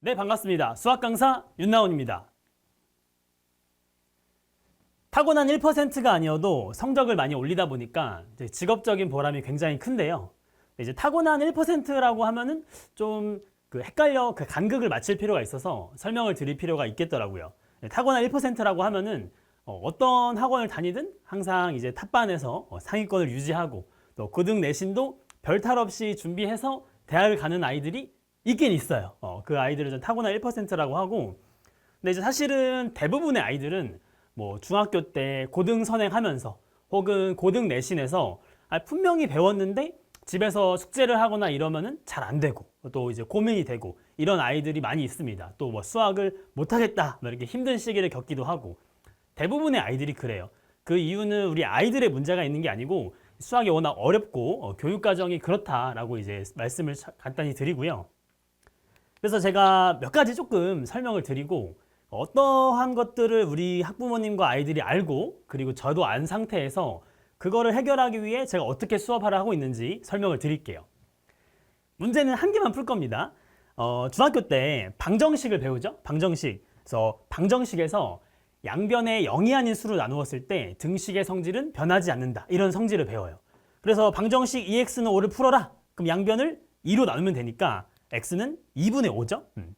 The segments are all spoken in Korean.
네, 반갑습니다. 수학 강사 윤나온입니다. 타고난 1%가 아니어도 성적을 많이 올리다 보니까 직업적인 보람이 굉장히 큰데요. 이제 타고난 1%라고 하면은 좀 그 헷갈려 그 간극을 맞출 필요가 있어서 설명을 드릴 필요가 있겠더라고요. 네, 타고난 1%라고 하면은 어, 어떤 학원을 다니든 항상 이제 탑반에서 어, 상위권을 유지하고 또 고등 내신도 별탈 없이 준비해서 대학을 가는 아이들이 있긴 있어요. 어, 그 아이들을 좀 타고난 1%라고 하고 근데 이제 사실은 대부분의 아이들은 뭐 중학교 때 고등 선행하면서 혹은 고등 내신에서 아, 분명히 배웠는데 집에서 숙제를 하거나 이러면은 잘 안 되고 또 이제 고민이 되고 이런 아이들이 많이 있습니다. 또 뭐 수학을 못 하겠다 뭐 이렇게 힘든 시기를 겪기도 하고 대부분의 아이들이 그래요. 그 이유는 우리 아이들의 문제가 있는 게 아니고 수학이 워낙 어렵고 어, 교육 과정이 그렇다라고 이제 말씀을 차- 간단히 드리고요. 그래서 제가 몇 가지 조금 설명을 드리고 어떠한 것들을 우리 학부모님과 아이들이 알고 그리고 저도 안 상태에서 그거를 해결하기 위해 제가 어떻게 수업하라 하고 있는지 설명을 드릴게요. 문제는 한 개만 풀 겁니다. 어, 중학교 때 방정식을 배우죠. 방정식. 그래서 방정식에서 양변의 0이 아닌 수로 나누었을 때 등식의 성질은 변하지 않는다. 이런 성질을 배워요. 그래서 방정식 2x는 5를 풀어라. 그럼 양변을 2로 나누면 되니까 x는 2분의 5죠. 음.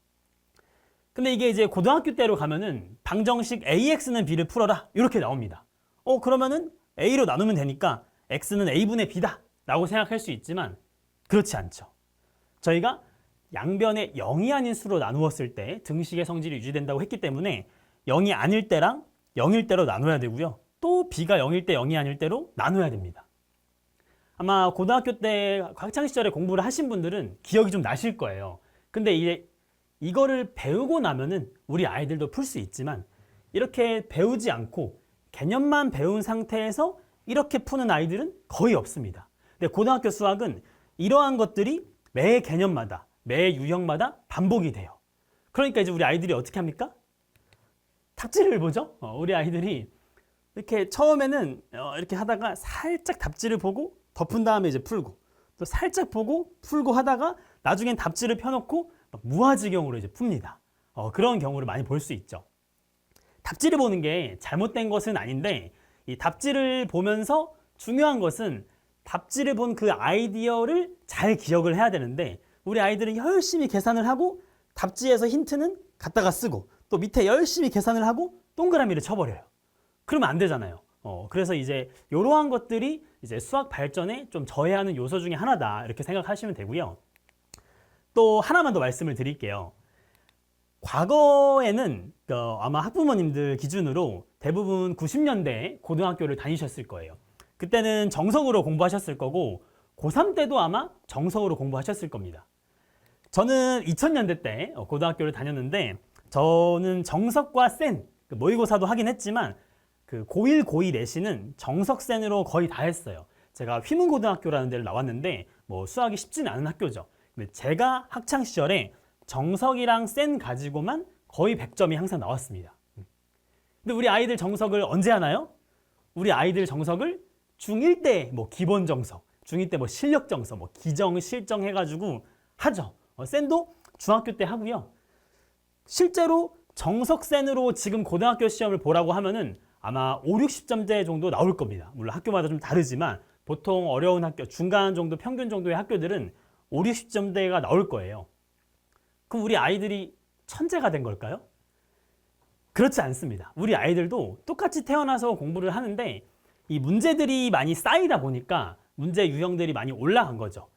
근데 이게 이제 고등학교 때로 가면은 방정식 ax는 b를 풀어라. 이렇게 나옵니다. 어, 그러면은 a로 나누면 되니까 x는 a분의 b다. 라고 생각할 수 있지만 그렇지 않죠. 저희가 양변의 0이 아닌 수로 나누었을 때 등식의 성질이 유지된다고 했기 때문에 0이 아닐 때랑 0일 때로 나눠야 되고요. 또 b가 0일 때 0이 아닐 때로 나눠야 됩니다. 아마 고등학교 때 학창 시절에 공부를 하신 분들은 기억이 좀 나실 거예요. 근데 이제 이거를 배우고 나면은 우리 아이들도 풀 수 있지만 이렇게 배우지 않고 개념만 배운 상태에서 이렇게 푸는 아이들은 거의 없습니다. 근데 고등학교 수학은 이러한 것들이 매 개념마다 매 유형마다 반복이 돼요. 그러니까 이제 우리 아이들이 어떻게 합니까? 답지를 보죠. 어, 우리 아이들이 이렇게 처음에는 어, 이렇게 하다가 살짝 답지를 보고 덮은 다음에 이제 풀고 또 살짝 보고 풀고 하다가 나중엔 답지를 펴놓고 막 무아지경으로 이제 풉니다. 어, 그런 경우를 많이 볼 수 있죠. 답지를 보는 게 잘못된 것은 아닌데 이 답지를 보면서 중요한 것은 답지를 본 그 아이디어를 잘 기억을 해야 되는데 우리 아이들은 열심히 계산을 하고 답지에서 힌트는 갖다가 쓰고 또 밑에 열심히 계산을 하고 동그라미를 쳐버려요. 그러면 안 되잖아요. 어, 그래서 이제 이러한 것들이 이제 수학 발전에 좀 저해하는 요소 중에 하나다 이렇게 생각하시면 되고요. 또 하나만 더 말씀을 드릴게요. 과거에는 그 아마 학부모님들 기준으로 대부분 90년대 고등학교를 다니셨을 거예요. 그때는 정석으로 공부하셨을 거고 고3 때도 아마 정석으로 공부하셨을 겁니다. 저는 2000년대 때 어, 고등학교를 다녔는데 저는 정석과 센그 모의고사도 하긴 했지만 그 고1, 고2 내신은 정석 센으로 거의 다 했어요. 제가 휘문고등학교라는 데를 나왔는데 뭐 수학이 쉽지는 않은 학교죠. 근데 제가 학창 시절에 정석이랑 센 가지고만 거의 100점이 항상 나왔습니다. 근데 우리 아이들 정석을 언제 하나요? 우리 아이들 정석을 중1 때 뭐 기본 정석, 중2 때 뭐 실력 정석, 뭐 기정, 실정 해가지고 하죠. 어, 센도 중학교 때 하고요. 실제로 정석 센으로 지금 고등학교 시험을 보라고 하면은 아마 5, 60점대 정도 나올 겁니다. 물론 학교마다 좀 다르지만 보통 어려운 학교, 중간 정도, 평균 정도의 학교들은 5, 60점대가 나올 거예요. 그럼 우리 아이들이 천재가 된 걸까요? 그렇지 않습니다. 우리 아이들도 똑같이 태어나서 공부를 하는데 이 문제들이 많이 쌓이다 보니까 문제 유형들이 많이 올라간 거죠.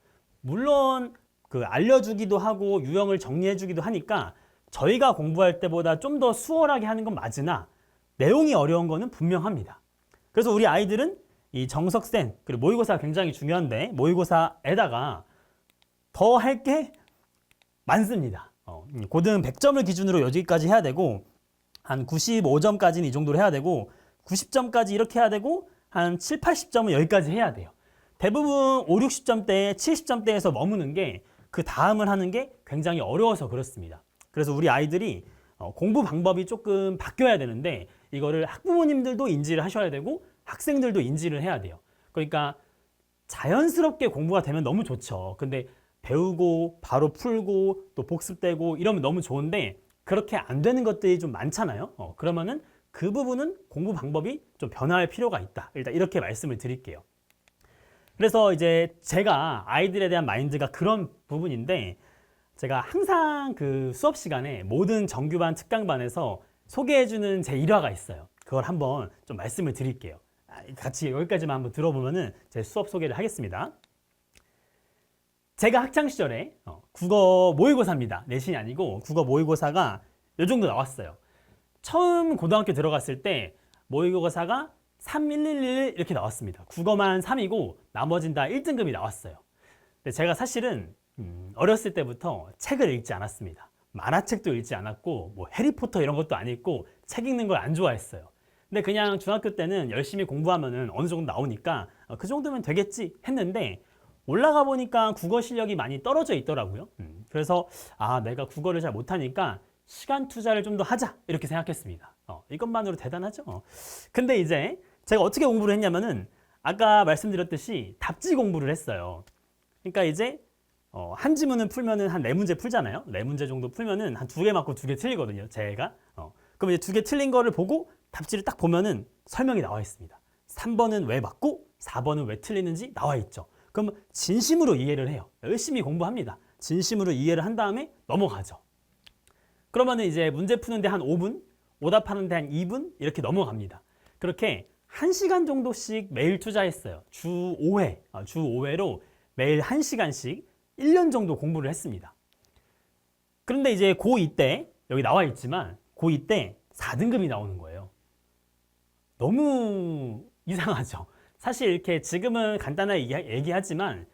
물론 그 알려주기도 하고 유형을 정리해주기도 하니까 저희가 공부할 때보다 좀 더 수월하게 하는 건 맞으나 내용이 어려운 거는 분명합니다. 그래서 우리 아이들은 이 정석센 그리고 모의고사가 굉장히 중요한데 모의고사에다가 더 할 게 많습니다. 어, 고등 100점을 기준으로 여기까지 해야 되고 한 95점까지는 이 정도로 해야 되고 90점까지 이렇게 해야 되고 한 7, 80점은 여기까지 해야 돼요. 대부분 5, 60점대, 70점대에서 머무는 게 그 다음을 하는 게 굉장히 어려워서 그렇습니다. 그래서 우리 아이들이 어, 공부 방법이 조금 바뀌어야 되는데 이거를 학부모님들도 인지를 하셔야 되고 학생들도 인지를 해야 돼요. 그러니까 자연스럽게 공부가 되면 너무 좋죠. 근데 배우고 바로 풀고 또 복습되고 이러면 너무 좋은데 그렇게 안 되는 것들이 좀 많잖아요. 어, 그러면은 그 부분은 공부 방법이 좀 변화할 필요가 있다. 일단 이렇게 말씀을 드릴게요. 그래서 이제 제가 아이들에 대한 마인드가 그런 부분인데 제가 항상 그 수업 시간에 모든 정규반 특강반에서 소개해주는 제 일화가 있어요. 그걸 한번 좀 말씀을 드릴게요. 아, 같이 여기까지만 한번 들어보면은 제 수업 소개를 하겠습니다. 제가 학창 시절에 어, 국어 모의고사입니다. 내신이 아니고 국어 모의고사가 요 정도 나왔어요. 처음 고등학교 들어갔을 때 모의고사가 3111 이렇게 나왔습니다. 국어만 3이고 나머진 다 1등급이 나왔어요. 근데 제가 사실은 음, 어렸을 때부터 책을 읽지 않았습니다. 만화책도 읽지 않았고 뭐 해리포터 이런 것도 안 읽고 책 읽는 걸 안 좋아했어요. 근데 그냥 중학교 때는 열심히 공부하면은 어느 정도 나오니까 어, 그 정도면 되겠지 했는데 올라가 보니까 국어 실력이 많이 떨어져 있더라고요. 음, 그래서 아 내가 국어를 잘 못하니까 시간 투자를 좀 더 하자 이렇게 생각했습니다. 어, 이것만으로 대단하죠. 어. 근데 이제 제가 어떻게 공부를 했냐면은 아까 말씀드렸듯이 답지 공부를 했어요. 그러니까 이제 어, 한 지문을 풀면은 한 네 문제 풀잖아요. 네 문제 정도 풀면은 한 두 개 맞고 두 개 틀리거든요. 제가. 어, 그럼 이제 두 개 틀린 거를 보고 답지를 딱 보면은 설명이 나와 있습니다. 3번은 왜 맞고 4번은 왜 틀리는지 나와 있죠. 그럼 진심으로 이해를 해요. 열심히 공부합니다. 진심으로 이해를 한 다음에 넘어가죠. 그러면은 이제 문제 푸는데 한 5분, 오답하는데 한 2분 이렇게 넘어갑니다. 그렇게 1시간 정도씩 매일 투자했어요. 주 5회, 아, 주 5회로 매일 1시간씩 1년 정도 공부를 했습니다. 그런데 이제 고2 때 여기 나와 있지만 고2 때 4등급이 나오는 거예요. 너무 이상하죠. 사실 이렇게 지금은 간단하게 얘기- 얘기하지만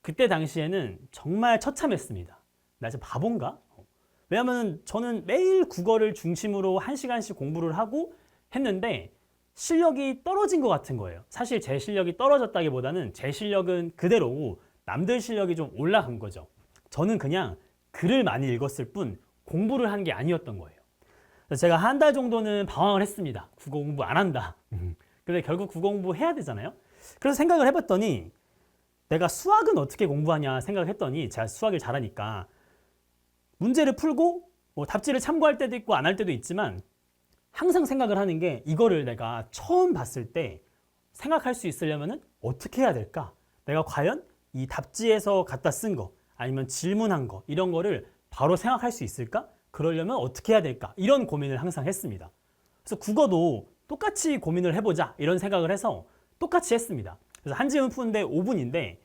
그때 당시에는 정말 처참했습니다. 나 진짜 바본가? 왜냐하면 저는 매일 국어를 중심으로 한 시간씩 공부를 하고 했는데 실력이 떨어진 것 같은 거예요. 사실 제 실력이 떨어졌다기보다는 제 실력은 그대로고 남들 실력이 좀 올라간 거죠. 저는 그냥 글을 많이 읽었을 뿐 공부를 한 게 아니었던 거예요. 제가 한 달 정도는 방황을 했습니다. 국어 공부 안 한다. 근데 결국 국어 공부 해야 되잖아요. 그래서 생각을 해봤더니 내가 수학은 어떻게 공부하냐 생각을 했더니 제가 수학을 잘하니까 문제를 풀고 뭐 답지를 참고할 때도 있고 안 할 때도 있지만 항상 생각을 하는 게 이거를 내가 처음 봤을 때 생각할 수 있으려면은 어떻게 해야 될까? 내가 과연 이 답지에서 갖다 쓴 거 아니면 질문한 거 이런 거를 바로 생각할 수 있을까? 그러려면 어떻게 해야 될까? 이런 고민을 항상 했습니다. 그래서 국어도 똑같이 고민을 해보자 이런 생각을 해서 똑같이 했습니다. 그래서 한 지문 푸는데 5분인데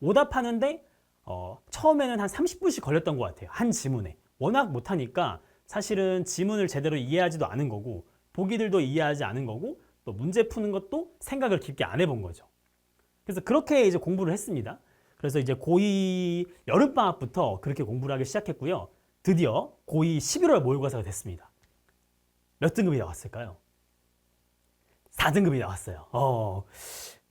오답하는데 어, 처음에는 한 30분씩 걸렸던 것 같아요. 한 지문에. 워낙 못하니까 사실은 지문을 제대로 이해하지도 않은 거고 보기들도 이해하지 않은 거고 또 문제 푸는 것도 생각을 깊게 안 해본 거죠. 그래서 그렇게 이제 공부를 했습니다. 그래서 이제 고2 여름방학부터 그렇게 공부를 하기 시작했고요. 드디어 고2 11월 모의고사가 됐습니다. 몇 등급이 나왔을까요? 4등급이 나왔어요. 어,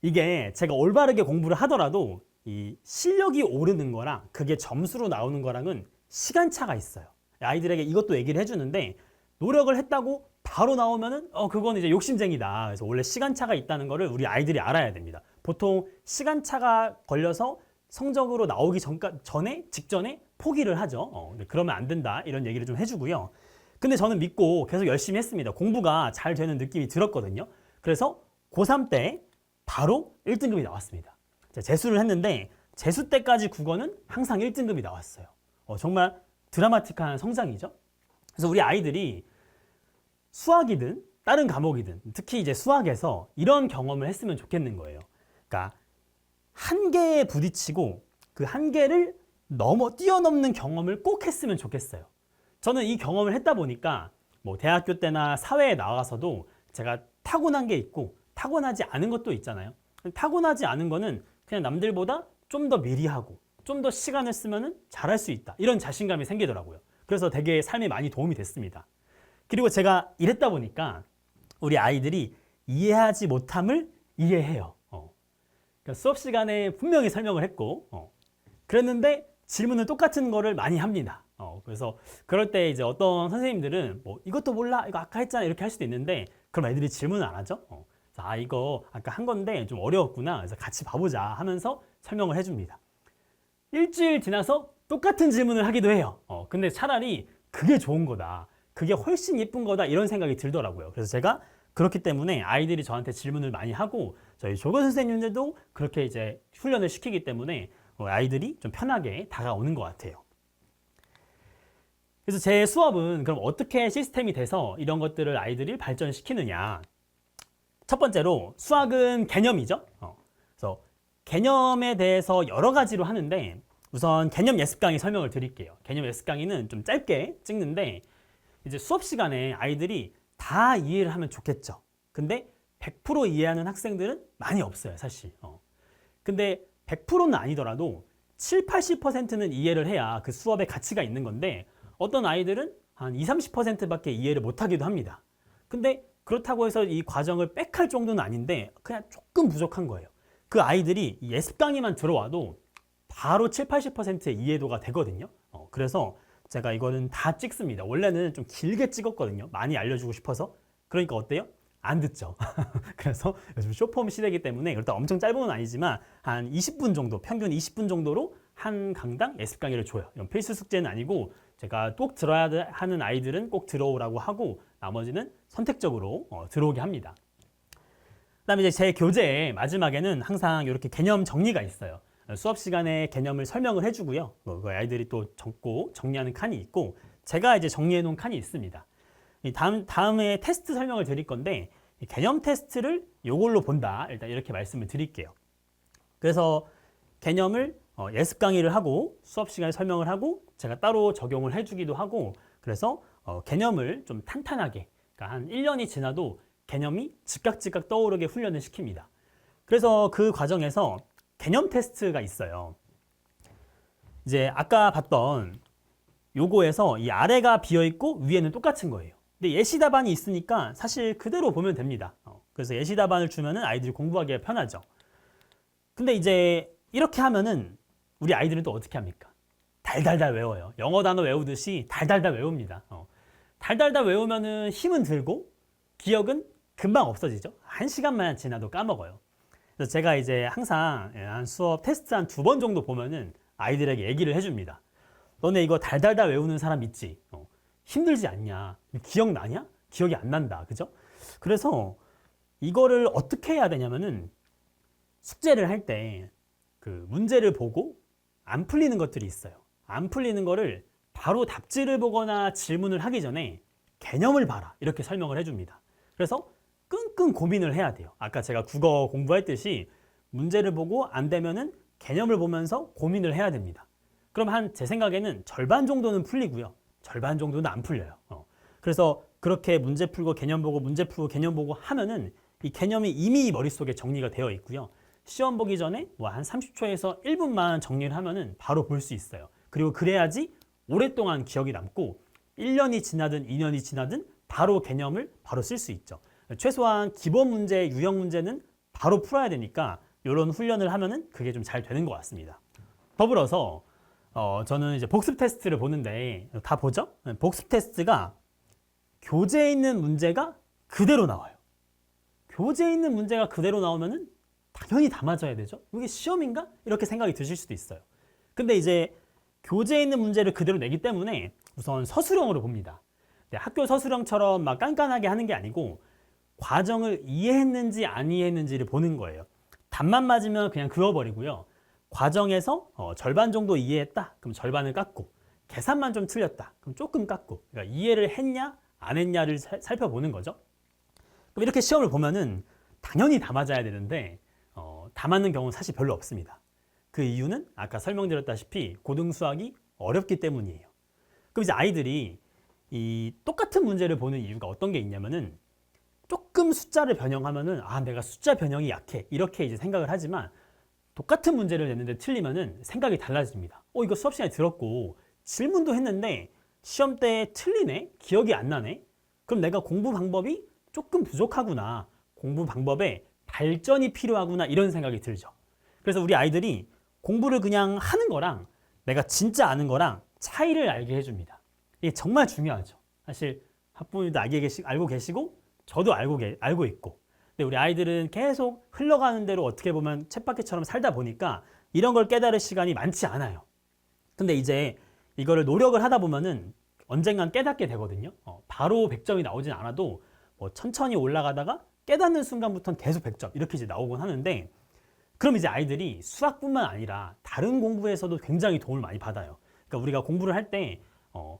이게 제가 올바르게 공부를 하더라도 이 실력이 오르는 거랑 그게 점수로 나오는 거랑은 시간차가 있어요. 아이들에게 이것도 얘기를 해주는데 노력을 했다고 바로 나오면은 어 그건 이제 욕심쟁이다. 그래서 원래 시간차가 있다는 거를 우리 아이들이 알아야 됩니다. 보통 시간차가 걸려서 성적으로 나오기 전까 전에 직전에 포기를 하죠. 어, 그러면 안 된다 이런 얘기를 좀 해주고요. 근데 저는 믿고 계속 열심히 했습니다. 공부가 잘 되는 느낌이 들었거든요. 그래서 고3 때 바로 1등급이 나왔습니다. 자, 재수를 했는데 재수 때까지 국어는 항상 1등급이 나왔어요. 어, 정말 드라마틱한 성장이죠. 그래서 우리 아이들이 수학이든 다른 과목이든 특히 이제 수학에서 이런 경험을 했으면 좋겠는 거예요. 그러니까 한계에 부딪히고 그 한계를 넘어 뛰어넘는 경험을 꼭 했으면 좋겠어요. 저는 이 경험을 했다 보니까 뭐 대학교 때나 사회에 나가서도 제가 타고난 게 있고 타고나지 않은 것도 있잖아요. 타고나지 않은 거는 그냥 남들보다 좀 더 미리 하고 좀 더 시간을 쓰면은 잘할 수 있다. 이런 자신감이 생기더라고요. 그래서 되게 삶에 많이 도움이 됐습니다. 그리고 제가 이랬다 보니까 우리 아이들이 이해하지 못함을 이해해요. 어. 그러니까 수업 시간에 분명히 설명을 했고, 어. 그랬는데 질문을 똑같은 거를 많이 합니다. 어. 그래서 그럴 때 이제 어떤 선생님들은 뭐 이것도 몰라, 이거 아까 했잖아 이렇게 할 수도 있는데 그럼 애들이 질문을 안 하죠. 어. 아 이거 아까 한 건데 좀 어려웠구나. 그래서 같이 봐보자 하면서 설명을 해줍니다. 일주일 지나서 똑같은 질문을 하기도 해요. 어, 근데 차라리 그게 좋은 거다. 그게 훨씬 예쁜 거다. 이런 생각이 들더라고요. 그래서 제가 그렇기 때문에 아이들이 저한테 질문을 많이 하고 저희 조교 선생님들도 그렇게 이제 훈련을 시키기 때문에 어, 아이들이 좀 편하게 다가오는 것 같아요. 그래서 제 수업은 그럼 어떻게 시스템이 돼서 이런 것들을 아이들이 발전시키느냐. 첫 번째로 수학은 개념이죠. 어, 그래서 개념에 대해서 여러 가지로 하는데 우선 개념 예습 강의 설명을 드릴게요. 개념 예습 강의는 좀 짧게 찍는데 이제 수업 시간에 아이들이 다 이해를 하면 좋겠죠. 근데 100% 이해하는 학생들은 많이 없어요, 사실. 어. 근데 100%는 아니더라도 7, 80%는 이해를 해야 그 수업의 가치가 있는 건데 어떤 아이들은 한 20, 30%밖에 이해를 못 하기도 합니다. 근데 그렇다고 해서 이 과정을 빽할 정도는 아닌데 그냥 조금 부족한 거예요. 그 아이들이 이 예습 강의만 들어와도 바로 7, 80%의 이해도가 되거든요. 어, 그래서 제가 이거는 다 찍습니다. 원래는 좀 길게 찍었거든요. 많이 알려주고 싶어서. 그러니까 어때요? 안 듣죠. 그래서 요즘 쇼폼 시대이기 때문에 일단 엄청 짧은 건 아니지만 한 20분 정도, 평균 20분 정도로 한 강당 예습 강의를 줘요. 이건 필수 숙제는 아니고 제가 꼭 들어야 하는 아이들은 꼭 들어오라고 하고 나머지는 선택적으로 어, 들어오게 합니다. 그다음에 이제 제 교재의 마지막에는 항상 이렇게 개념 정리가 있어요. 수업 시간에 개념을 설명을 해주고요. 뭐그 아이들이 또 적고 정리하는 칸이 있고 제가 이제 정리해 놓은 칸이 있습니다. 이 다음 다음에 테스트 설명을 드릴 건데 이 개념 테스트를 요걸로 본다. 일단 이렇게 말씀을 드릴게요. 그래서 개념을 어, 예습 강의를 하고 수업 시간에 설명을 하고 제가 따로 적용을 해주기도 하고 그래서 어, 개념을 좀 탄탄하게 그러니까 한 1년이 지나도 개념이 즉각 즉각 떠오르게 훈련을 시킵니다. 그래서 그 과정에서 개념 테스트가 있어요. 이제 아까 봤던 요거에서 이 아래가 비어 있고 위에는 똑같은 거예요. 근데 예시 답안이 있으니까 사실 그대로 보면 됩니다. 어, 그래서 예시 답안을 주면은 아이들이 공부하기가 편하죠. 근데 이제 이렇게 하면은 우리 아이들은 또 어떻게 합니까? 달달달 외워요. 영어 단어 외우듯이 달달달 외웁니다. 어. 달달달 외우면은 힘은 들고 기억은 금방 없어지죠. 한 시간만 지나도 까먹어요. 그래서 제가 이제 항상 예, 한 수업 테스트 한 두 번 정도 보면은 아이들에게 얘기를 해줍니다. 너네 이거 달달달 외우는 사람 있지? 어. 힘들지 않냐? 기억나냐? 기억이 안 난다. 그죠? 그래서 이거를 어떻게 해야 되냐면은 숙제를 할 때 그 문제를 보고 안 풀리는 것들이 있어요. 안 풀리는 거를 바로 답지를 보거나 질문을 하기 전에 개념을 봐라. 이렇게 설명을 해줍니다. 그래서 끙끙 고민을 해야 돼요. 아까 제가 국어 공부했듯이 문제를 보고 안 되면은 개념을 보면서 고민을 해야 됩니다. 그럼 한 제 생각에는 절반 정도는 풀리고요. 절반 정도는 안 풀려요. 어. 그래서 그렇게 문제 풀고 개념 보고 문제 풀고 개념 보고 하면은 이 개념이 이미 머릿속에 정리가 되어 있고요. 시험 보기 전에 뭐 한 30초에서 1분만 정리를 하면은 바로 볼 수 있어요. 그리고 그래야지 오랫동안 기억이 남고 1년이 지나든 2년이 지나든 바로 개념을 바로 쓸 수 있죠. 최소한 기본 문제, 유형 문제는 바로 풀어야 되니까 이런 훈련을 하면은 그게 좀 잘 되는 것 같습니다. 더불어서 어, 저는 이제 복습 테스트를 보는데 다 보죠? 복습 테스트가 교재에 있는 문제가 그대로 나와요. 교재에 있는 문제가 그대로 나오면은 당연히 다 맞아야 되죠. 이게 시험인가? 이렇게 생각이 드실 수도 있어요. 근데 이제 교재에 있는 문제를 그대로 내기 때문에 우선 서술형으로 봅니다. 네, 학교 서술형처럼 막 깐깐하게 하는 게 아니고 과정을 이해했는지 안 이해했는지를 보는 거예요. 답만 맞으면 그냥 그어버리고요. 과정에서 어, 절반 정도 이해했다. 그럼 절반을 깎고 계산만 좀 틀렸다. 그럼 조금 깎고 그러니까 이해를 했냐 안 했냐를 살, 살펴보는 거죠. 그럼 이렇게 시험을 보면은 당연히 다 맞아야 되는데 어, 다 맞는 경우는 사실 별로 없습니다. 그 이유는 아까 설명드렸다시피 고등 수학이 어렵기 때문이에요. 그럼 이제 아이들이 이 똑같은 문제를 보는 이유가 어떤 게 있냐면은 조금 숫자를 변형하면은 아 내가 숫자 변형이 약해 이렇게 이제 생각을 하지만 똑같은 문제를 냈는데 틀리면은 생각이 달라집니다. 어 이거 수업 시간에 들었고 질문도 했는데 시험 때 틀리네 기억이 안 나네 그럼 내가 공부 방법이 조금 부족하구나 공부 방법에 발전이 필요하구나 이런 생각이 들죠. 그래서 우리 아이들이 공부를 그냥 하는 거랑 내가 진짜 아는 거랑 차이를 알게 해줍니다. 이게 정말 중요하죠. 사실 학부모님도 알게 계시, 알고 계시고 저도 알고, 계, 알고 있고 근데 우리 아이들은 계속 흘러가는 대로 어떻게 보면 쳇바퀴처럼 살다 보니까 이런 걸 깨달을 시간이 많지 않아요. 근데 이제 이거를 노력을 하다 보면은 언젠간 깨닫게 되거든요. 어, 바로 100점이 나오진 않아도 뭐 천천히 올라가다가 깨닫는 순간부터는 계속 100점 이렇게 이제 나오곤 하는데 그럼 이제 아이들이 수학뿐만 아니라 다른 공부에서도 굉장히 도움을 많이 받아요. 그러니까 우리가 공부를 할때 어,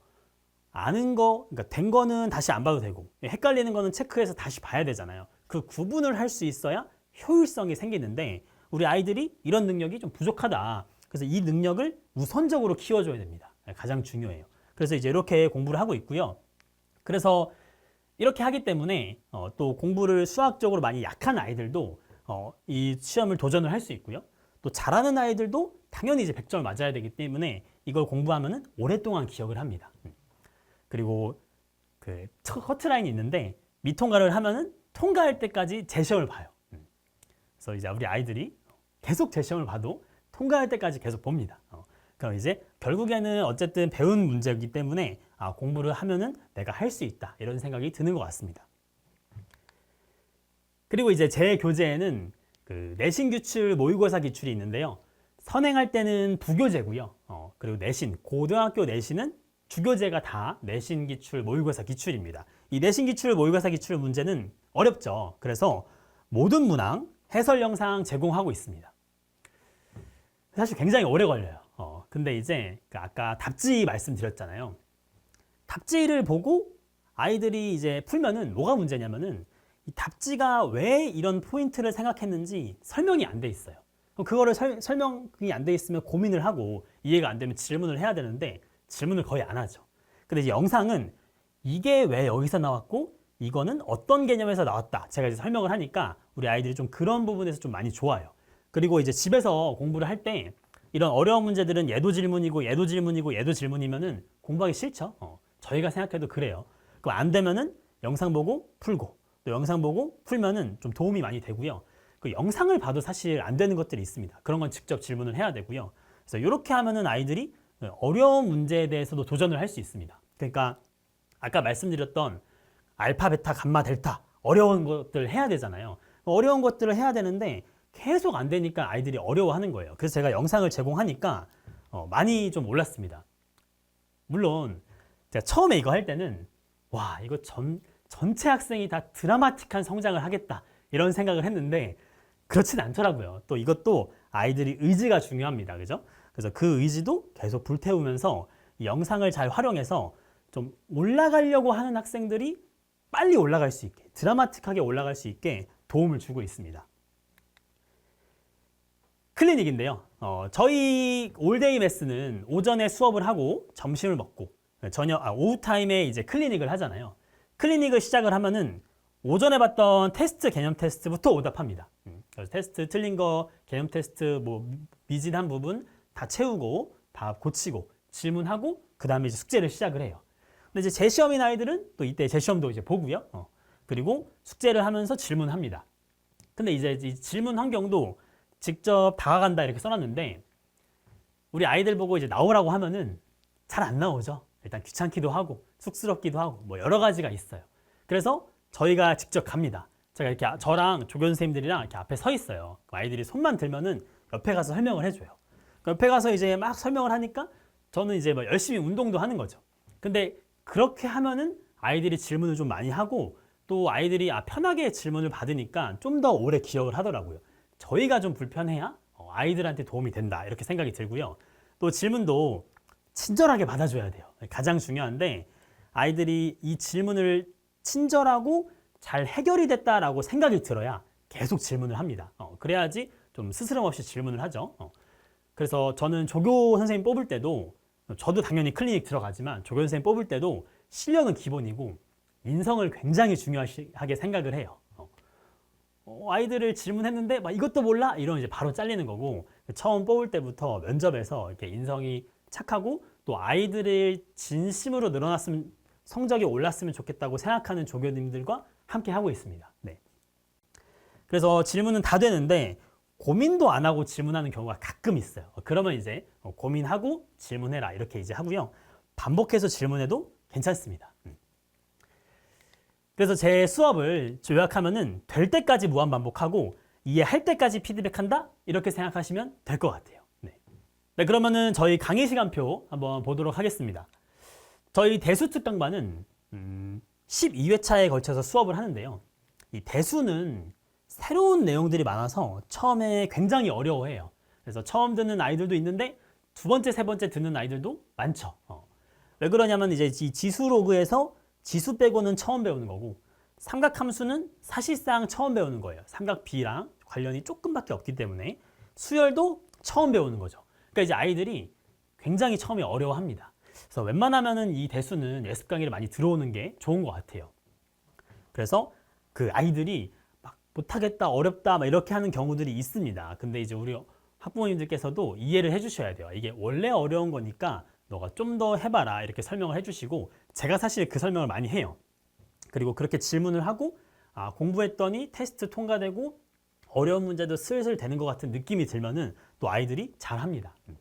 아는 거, 그러니까 된 거는 다시 안 봐도 되고 헷갈리는 거는 체크해서 다시 봐야 되잖아요. 그 구분을 할 수 있어야 효율성이 생기는데 우리 아이들이 이런 능력이 좀 부족하다. 그래서 이 능력을 우선적으로 키워줘야 됩니다. 가장 중요해요. 그래서 이제 이렇게 공부를 하고 있고요. 그래서 이렇게 하기 때문에 어, 또 공부를 수학적으로 많이 약한 아이들도 어, 이 시험을 도전을 할 수 있고요. 또 잘하는 아이들도 당연히 이제 100점을 맞아야 되기 때문에 이걸 공부하면은 오랫동안 기억을 합니다. 음. 그리고 그첫 커트라인이 있는데 미통과를 하면은 통과할 때까지 제 시험을 봐요. 음. 그래서 이제 우리 아이들이 계속 제 시험을 봐도 통과할 때까지 계속 봅니다. 어. 그럼 이제 결국에는 어쨌든 배운 문제이기 때문에 아, 공부를 하면은 내가 할 수 있다 이런 생각이 드는 것 같습니다. 그리고 이제 제 교재에는 그 내신 규출 모의고사 기출이 있는데요. 선행할 때는 부교재고요. 어, 그리고 내신 고등학교 내신은 주교재가 다 내신 기출 모의고사 기출입니다. 이 내신 기출 모의고사 기출 문제는 어렵죠. 그래서 모든 문항 해설 영상 제공하고 있습니다. 사실 굉장히 오래 걸려요. 어, 근데 이제 그 아까 답지 말씀드렸잖아요. 답지를 보고 아이들이 이제 풀면은 뭐가 문제냐면은 이 답지가 왜 이런 포인트를 생각했는지 설명이 안 돼 있어요. 그거를 설, 설명이 안 돼 있으면 고민을 하고 이해가 안 되면 질문을 해야 되는데 질문을 거의 안 하죠. 근데 이제 영상은 이게 왜 여기서 나왔고 이거는 어떤 개념에서 나왔다. 제가 이제 설명을 하니까 우리 아이들이 좀 그런 부분에서 좀 많이 좋아요. 그리고 이제 집에서 공부를 할 때 이런 어려운 문제들은 얘도 질문이고 얘도 질문이고 얘도 질문이면은 공부하기 싫죠. 어, 저희가 생각해도 그래요. 그럼 안 되면은 영상 보고 풀고 또 영상 보고 풀면은 좀 도움이 많이 되고요. 그 영상을 봐도 사실 안 되는 것들이 있습니다. 그런 건 직접 질문을 해야 되고요. 그래서 이렇게 하면은 아이들이 어려운 문제에 대해서도 도전을 할 수 있습니다. 그러니까 아까 말씀드렸던 알파, 베타, 감마, 델타 어려운 것들 해야 되잖아요. 어려운 것들을 해야 되는데 계속 안 되니까 아이들이 어려워하는 거예요. 그래서 제가 영상을 제공하니까 어, 많이 좀 올랐습니다. 물론 제가 처음에 이거 할 때는 와 이거 전 전체 학생이 다 드라마틱한 성장을 하겠다 이런 생각을 했는데 그렇진 않더라고요. 또 이것도 아이들이 의지가 중요합니다. 그죠? 그래서 그 의지도 계속 불태우면서 이 영상을 잘 활용해서 좀 올라가려고 하는 학생들이 빨리 올라갈 수 있게 드라마틱하게 올라갈 수 있게 도움을 주고 있습니다. 클리닉인데요. 어, 저희 올데이 메스는 오전에 수업을 하고 점심을 먹고 저녁 아, 오후 타임에 이제 클리닉을 하잖아요. 클리닉을 시작을 하면은 오전에 봤던 테스트 개념 테스트부터 오답합니다. 음, 그래서 테스트 틀린 거 개념 테스트 뭐 미진한 부분 다 채우고 다 고치고 질문하고 그 다음에 이제 숙제를 시작을 해요. 근데 이제 재시험인 아이들은 또 이때 재시험도 이제 보고요. 어, 그리고 숙제를 하면서 질문합니다. 근데 이제 이 질문 환경도 직접 다가간다 이렇게 써놨는데 우리 아이들 보고 이제 나오라고 하면은 잘 안 나오죠. 일단 귀찮기도 하고 쑥스럽기도 하고 뭐 여러 가지가 있어요. 그래서 저희가 직접 갑니다. 제가 이렇게 저랑 조교 선생님들이랑 이렇게 앞에 서 있어요. 아이들이 손만 들면은 옆에 가서 설명을 해줘요. 그 옆에 가서 이제 막 설명을 하니까 저는 이제 뭐 열심히 운동도 하는 거죠. 근데 그렇게 하면은 아이들이 질문을 좀 많이 하고 또 아이들이 아, 편하게 질문을 받으니까 좀 더 오래 기억을 하더라고요. 저희가 좀 불편해야 어, 아이들한테 도움이 된다 이렇게 생각이 들고요. 또 질문도 친절하게 받아줘야 돼요. 가장 중요한데 아이들이 이 질문을 친절하고 잘 해결이 됐다라고 생각이 들어야 계속 질문을 합니다. 어, 그래야지 좀 스스럼 없이 질문을 하죠. 어. 그래서 저는 조교 선생님 뽑을 때도 저도 당연히 클리닉 들어가지만 조교 선생님 뽑을 때도 실력은 기본이고 인성을 굉장히 중요하게 생각을 해요. 어. 어, 아이들을 질문했는데 막 이것도 몰라 이러면 이제 바로 잘리는 거고 처음 뽑을 때부터 면접에서 이렇게 인성이 착하고 또 아이들을 진심으로 늘어났으면 성적이 올랐으면 좋겠다고 생각하는 조교님들과 함께 하고 있습니다. 네. 그래서 질문은 다 되는데 고민도 안 하고 질문하는 경우가 가끔 있어요. 그러면 이제 고민하고 질문해라 이렇게 이제 하고요. 반복해서 질문해도 괜찮습니다. 음. 그래서 제 수업을 요약하면은 될 때까지 무한 반복하고 이해할 때까지 피드백한다 이렇게 생각하시면 될 것 같아요. 네, 그러면은 저희 강의 시간표 한번 보도록 하겠습니다. 저희 대수 특강반은 음, 12회차에 걸쳐서 수업을 하는데요. 이 대수는 새로운 내용들이 많아서 처음에 굉장히 어려워해요. 그래서 처음 듣는 아이들도 있는데 두 번째, 세 번째 듣는 아이들도 많죠. 어. 왜 그러냐면 이제 이 지수 로그에서 지수 빼고는 처음 배우는 거고 삼각함수는 사실상 처음 배우는 거예요. 삼각 B랑 관련이 조금밖에 없기 때문에 수열도 처음 배우는 거죠. 그러니까 이제 아이들이 굉장히 처음에 어려워합니다. 그래서 웬만하면은 이 대수는 예습 강의를 많이 들어오는 게 좋은 것 같아요. 그래서 그 아이들이 막 못하겠다, 어렵다, 막 이렇게 하는 경우들이 있습니다. 근데 이제 우리 학부모님들께서도 이해를 해주셔야 돼요. 이게 원래 어려운 거니까 너가 좀 더 해봐라 이렇게 설명을 해주시고 제가 사실 그 설명을 많이 해요. 그리고 그렇게 질문을 하고 아, 공부했더니 테스트 통과되고 어려운 문제도 슬슬 되는 것 같은 느낌이 들면은 또 아이들이 잘합니다. 음.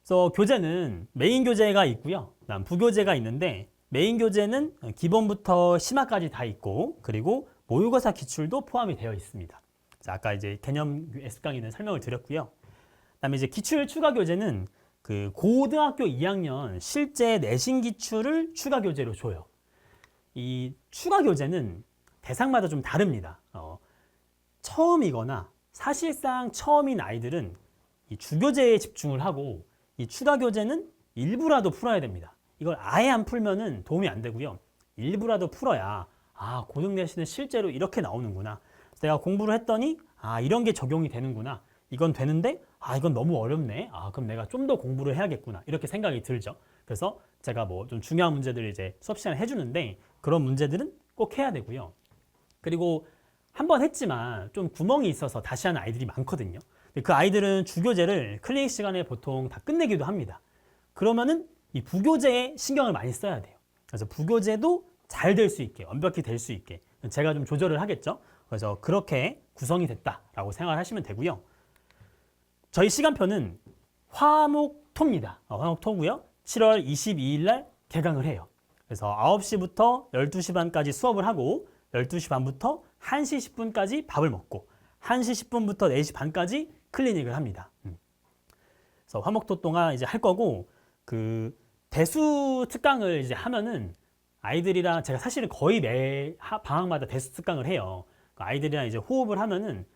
그래서 교재는 메인 교재가 있고요. 그다음 부교재가 있는데 메인 교재는 기본부터 심화까지 다 있고 그리고 모의고사 기출도 포함이 되어 있습니다. 자, 아까 이제 개념 S 강의는 설명을 드렸고요. 그다음에 이제 기출 추가 교재는 그 고등학교 2학년 실제 내신 기출을 추가 교재로 줘요. 이 추가 교재는 대상마다 좀 다릅니다. 어, 처음이거나 사실상 처음인 아이들은 이 주교재에 집중을 하고 이 추가 교재는 일부라도 풀어야 됩니다. 이걸 아예 안 풀면은 도움이 안 되고요. 일부라도 풀어야 아 고등 내신은 실제로 이렇게 나오는구나. 내가 공부를 했더니 아 이런 게 적용이 되는구나. 이건 되는데 아 이건 너무 어렵네. 아 그럼 내가 좀 더 공부를 해야겠구나. 이렇게 생각이 들죠. 그래서 제가 뭐 좀 중요한 문제들을 이제 수업 시간에 해주는데 그런 문제들은 꼭 해야 되고요. 그리고 한 번 했지만 좀 구멍이 있어서 다시 하는 아이들이 많거든요. 그 아이들은 주교재를 클리닉 시간에 보통 다 끝내기도 합니다. 그러면은 이 부교재에 신경을 많이 써야 돼요. 그래서 부교재도 잘 될 수 있게 완벽히 될 수 있게 제가 좀 조절을 하겠죠. 그래서 그렇게 구성이 됐다라고 생각하시면 되고요. 저희 시간표는 화목토입니다. 어, 화목토고요. 7월 22일 날 개강을 해요. 그래서 9시부터 12시 반까지 수업을 하고 12시 반부터 1시 10분까지 밥을 먹고 1시 10분부터 4시 반까지 클리닉을 합니다. 음. 그래서 화목토 동안 이제 할 거고 그 대수 특강을 이제 하면은 아이들이랑 제가 사실은 거의 매 하- 방학마다 특강을 해요. 그 아이들이랑 이제 호흡을 하면은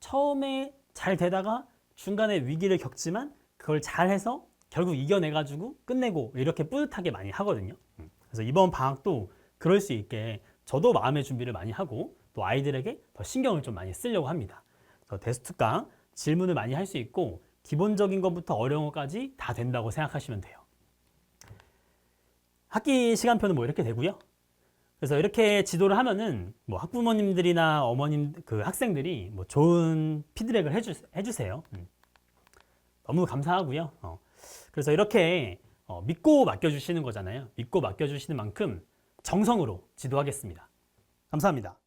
처음에 잘 되다가 중간에 위기를 겪지만 그걸 잘 해서 결국 이겨내가지고 끝내고 이렇게 뿌듯하게 많이 하거든요. 음. 그래서 이번 방학도 그럴 수 있게 저도 마음의 준비를 많이 하고 또 아이들에게 더 신경을 좀 많이 쓰려고 합니다. 그래서 데스특강 질문을 많이 할 수 있고 기본적인 것부터 어려운 것까지 다 된다고 생각하시면 돼요. 학기 시간표는 뭐 이렇게 되고요. 그래서 이렇게 지도를 하면은 뭐 학부모님들이나 어머님 그 학생들이 뭐 좋은 피드백을 해주, 해주세요. 음. 너무 감사하고요. 어. 그래서 이렇게 어, 믿고 맡겨주시는 거잖아요. 믿고 맡겨주시는 만큼 정성으로 지도하겠습니다. 감사합니다.